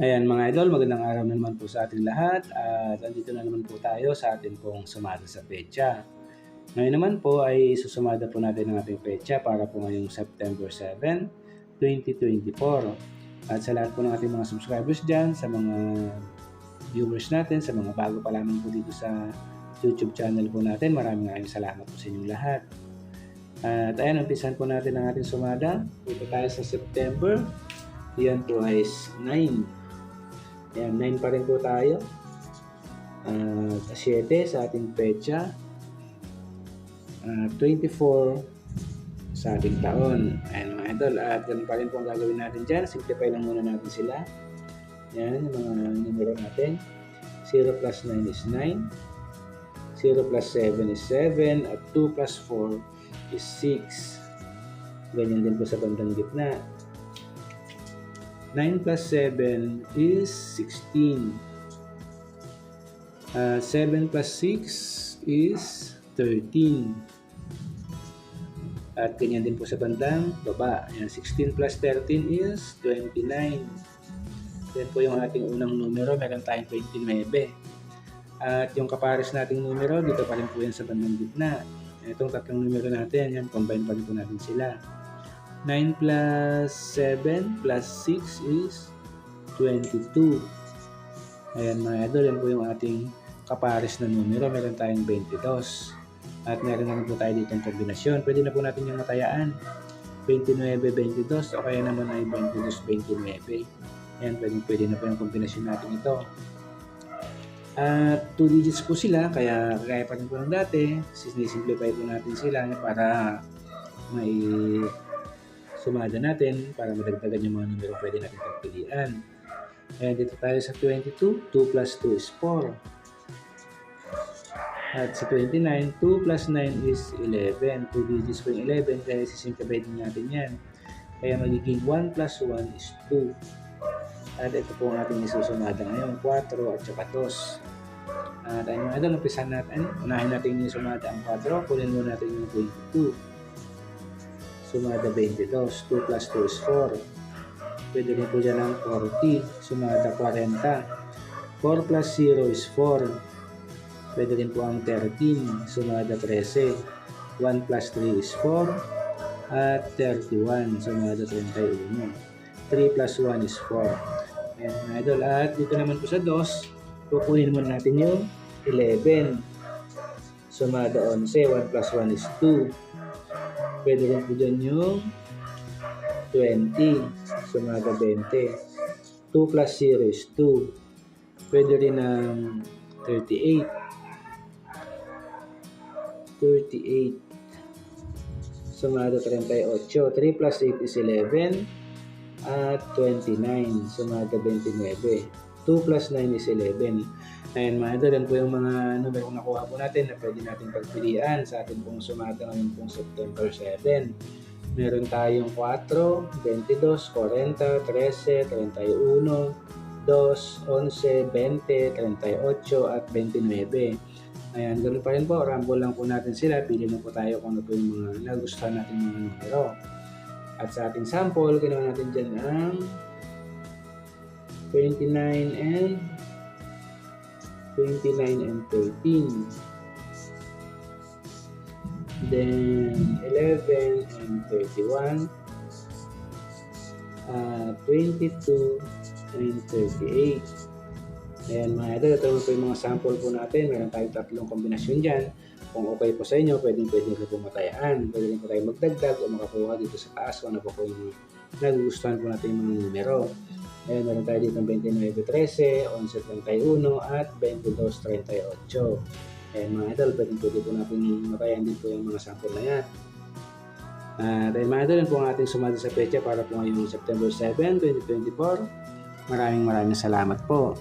Ayan mga idol, magandang araw na naman po sa ating lahat at andito na naman po tayo sa ating pong sumada sa pecha. Ngayon naman po ay susumada po natin ang ating pecha para po ngayong September 7, 2024. At sa lahat po ng ating mga subscribers dyan, sa mga viewers natin, sa mga bago pa lamang po dito sa YouTube channel po natin, maraming maraming salamat po sa inyong lahat. At ayan, umpisan po natin ang ating sumada. Punta tayo sa September. Yan po ay 9. Ayan, 9 pa rin po tayo. At 7 sa ating pecha. At 24 sa ating taon. Ayan mga idol. At ganun pa rin po ang gagawin natin dyan. Simplify lang muna natin sila. Ayan, yung mga numero natin. 0 plus 9 is 9. 0 plus 7 is 7. At 2 plus 4 is 6. Ganyan din po sa bandang gitna. 9 plus 7 is 16. Uh, 7 plus 6 is 13. At ganyan din po sa bandang baba. Ayan, 16 plus 13 is 29. Yan po yung ating unang numero. Meron tayong 29. At yung kapares nating numero, dito pa rin po yan sa bandang gitna. Itong tatlong numero natin, yan, combine pa rin po natin sila. 9 plus 7 plus 6 is 22. Ayan mga idol, yan po yung ating kapares na numero. Meron tayong 22. At meron naman po tayo dito ang kombinasyon. Pwede na po natin yung matayaan. 29-22 o kaya naman ay 22-29. Ayan, pwede, pwede na po yung kombinasyon natin ito. At 2 digits po sila, kaya kaya pa rin po ng dati. Sinisimplify po natin sila para may sumada natin para madagdagan yung mga numero pwede natin pagpilian. Ayan, dito tayo sa 22. 2 plus 2 is 4. At sa 29, 2 plus 9 is 11. 2 digits po yung 11 kaya sisimplify din natin yan. Kaya magiging 1 plus 1 is 2. At ito po ang ating isusumada ngayon, 4 at saka 2. At ayun mga idol, umpisan natin. Unahin natin yung sumada ang 4. Kunin muna natin yung 22 sumada 22. 2 plus 2 is 4. Pwede rin po dyan ang 40. Sumada 40. 4 plus 0 is 4. Pwede rin po ang 13. Sumada 13. 1 plus 3 is 4. At 31. Sumada 31. 3 plus 1 is 4. Ayan mga idol. At dito naman po sa 2, kukunin muna natin yung 11. Sumada 11. 1 plus 1 is 2. Pwede rin po dyan yung 20. Sumaga 20. 2 plus 0 is 2. Pwede rin ng 38. 38. Sumada 38. 3 plus 8 is 11. At 29. Sumada 29. 2 plus 9 is 11. Ayan mga idol, yan po yung mga numero na nakuha po natin na pwede natin pagpilian sa ating pong sumata ngayon pong September 7. Meron tayong 4, 22, 40, 13, 31, 2, 11, 20, 38, at 29. Ayan, ganoon pa rin po. Rumble lang po natin sila. Pili na po tayo kung ano po yung mga nagustuhan natin mga numero. At sa ating sample, ginawa natin dyan ang 29 and 29 and 13. Then 11 and 31. Uh, 22 and 38. Ayan mga idol, ito po yung mga sample po natin. Meron tayong tatlong kombinasyon dyan. Kung okay po sa inyo, pwedeng pwede rin po matayaan. Pwede rin po tayo magdagdag o makakuha dito sa taas kung ano po po yung nagugustuhan po natin yung mga numero. Ayan, meron tayo dito 29.13, 11.31 at 22.38. Ayan mga idol, pwede po natin matayan din po yung mga sample na yan. At uh, mga idol, yun po ang ating sumada sa pecha para po ngayong September 7, 2024. Maraming maraming salamat po.